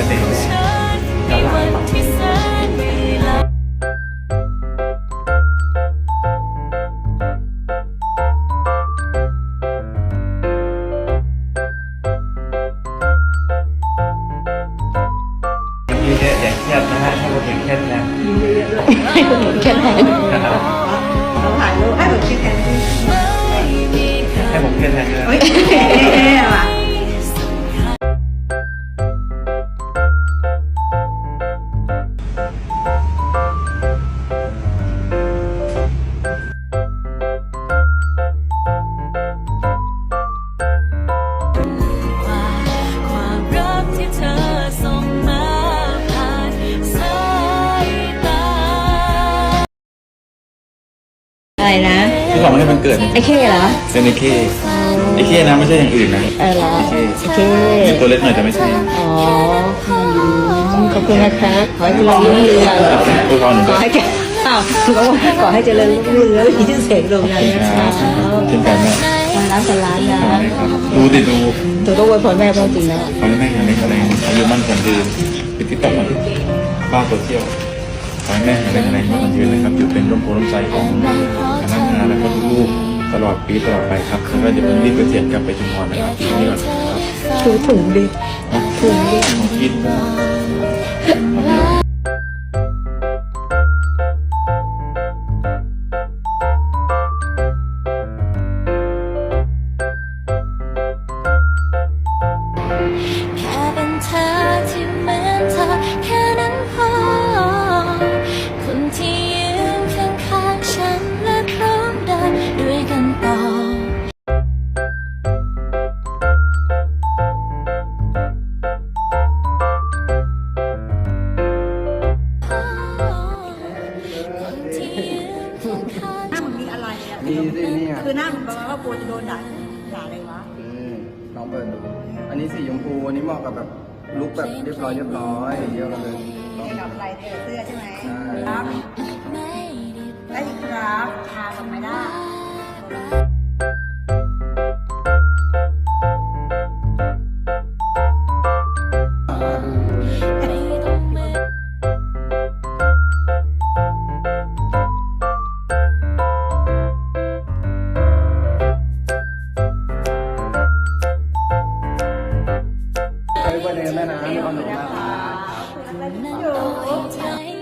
บิร์เดย์ฉันในวันที่แลามีเยอะอย่าเครียดนะฮะถ้าเราเป็นเครียดนะ แค่ไหน นะครับ เป็นเกิดไอ้เข้เหรอเป็นไอเคไอเคนะไม่ใช่อย่างอื่นนะเออเหรอไอเคไอ้เข้เป็นตัวเล็กหน่อยแต่ไม่ใช่อ๋ออืมขอบคุณนะคะขอให้เจริญรุ่งเรืองตัวเขาหนึ่งขด้อวยให้แกอ้าวถือว่าขอให้เจริญรุ่งเรืองมีชื่อเสียงโด่งดังนะคะเช่นกันแม่วันล้านพันล้านนะดูดิดูตัวต้องอวยพรแม่บ้างจริงนะเขาแม่ยังเล็กอะไรอายุมั่นคงยืนเป็นที่ต้องของบ้าโซเชียลขอให้แม่ยังเล็กอะไรมั่นคงยืนนะครับอยู่เป็นร่มโพล่มใจของคณะงานและก็ลูกๆตลอดปีตลอดไปครับแล้วก็จะเป็นรีบเกษียณกลับไปชุมพรนะครับปีนี้ก่อนนะครับถือถุงดิถุงดิของคิดแค่เป็นเธอ หน้ามันมีอะไรอะมีสิเนี่ยคือหน้ามันประมาณว่ากลัวจะโดนด่าด่าอะไรวะนี่ลองเปิดดู อันนี้สีชมพูอันนี้เหมาะกับแบบลุคแบบเรียบร้อยเรียบร้อยเยอะเลยลองเกี่ยวกับอะไรเนี่ยเสื้อใช่ไหมใช่ครับไม่ได้ได้ครับ ไปวันเดย์แม่นะมีความสุขมากครับนั้นโดยเธอ